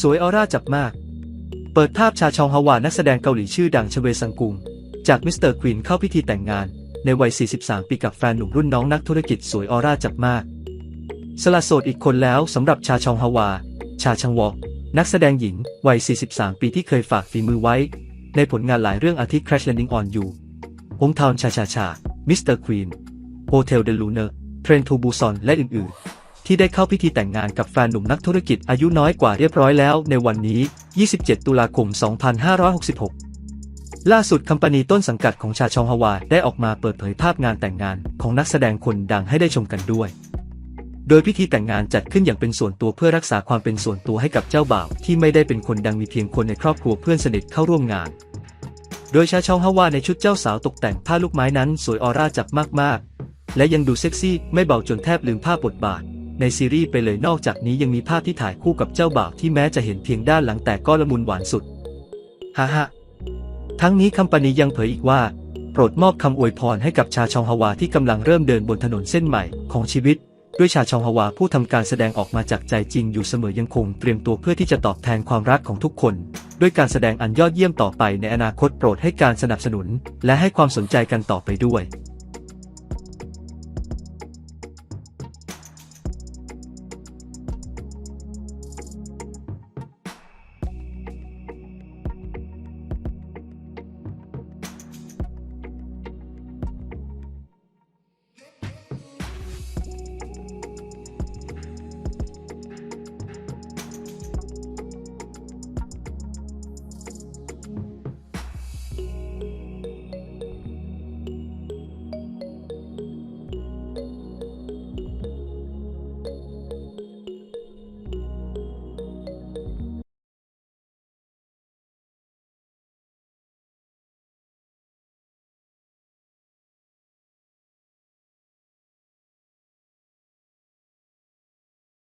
สวยออร่าจับมาก เปิดภาพชาชองฮาวานักแสดงเกาหลีชื่อดังชเวซังกุง จากมิสเตอร์ควีนเข้าพิธีแต่งงาน ในวัย 43 ปีกับแฟนหนุ่มรุ่นน้องนักธุรกิจสวยออร่าจับมาก สละโสดอีกคนแล้วสำหรับชาชองฮาวา ชาชังวอกนักแสดงหญิงวัย 43 ปีที่เคยฝากฝีมือไว้ ในผลงานหลายเรื่องอาทิ Crash Landing on You Hometown ชาชาชา Mr. Queen Hotel de Lune Train to Busan และอื่นๆ ที่ได้เข้าพิธีแต่งงานกับแฟนหนุ่มนักธุรกิจอายุน้อยกว่าเรียบร้อยแล้วในวันนี้ 27 ตุลาคม 2566 ล่าสุดคัมปานีต้นสังกัดของชาชองฮาวาได้ออกมาเปิดเผยภาพงานแต่งงานของนักแสดงคนดังให้ได้ชมกันด้วย โดยพิธีแต่งงานจัดขึ้นอย่างเป็นส่วนตัวเพื่อรักษาความเป็นส่วนตัวให้กับเจ้าบ่าวที่ไม่ได้เป็นคนดังมีเพียงคนในครอบครัวเพื่อนสนิทเข้าร่วมงานโดยชาชองฮาวาในชุดเจ้าสาวตกแต่งผ้าลูกไม้นั้นสวยออร่าจับมาก ๆ และยังดูเซ็กซี่ไม่เบาจนแทบลืมภาพบทบาท ในซีรีส์ไปเลยนอกจากนี้ยังมีภาพที่ถ่ายคู่กับเจ้าบ่าวที่แม้จะเห็นเพียงด้านหลังแต่ก็ละมุนหวานสุดฮ่าฮ่าทั้งนี้คัมปานียังเผยอีกว่า โปรดมอบคำอวยพรให้กับชาชองฮาวาที่กำลังเริ่มเดินบนถนนเส้นใหม่ของชีวิต ด้วยชาชองฮาวาผู้ทำการแสดงออกมาจากใจจริงอยู่เสมอยังคงเตรียมตัวเพื่อที่จะตอบแทนความรักของทุกคน ด้วยการแสดงอันยอดเยี่ยมต่อไปในอนาคตโปรดให้การสนับสนุน และให้ความสนใจกันต่อไปด้วย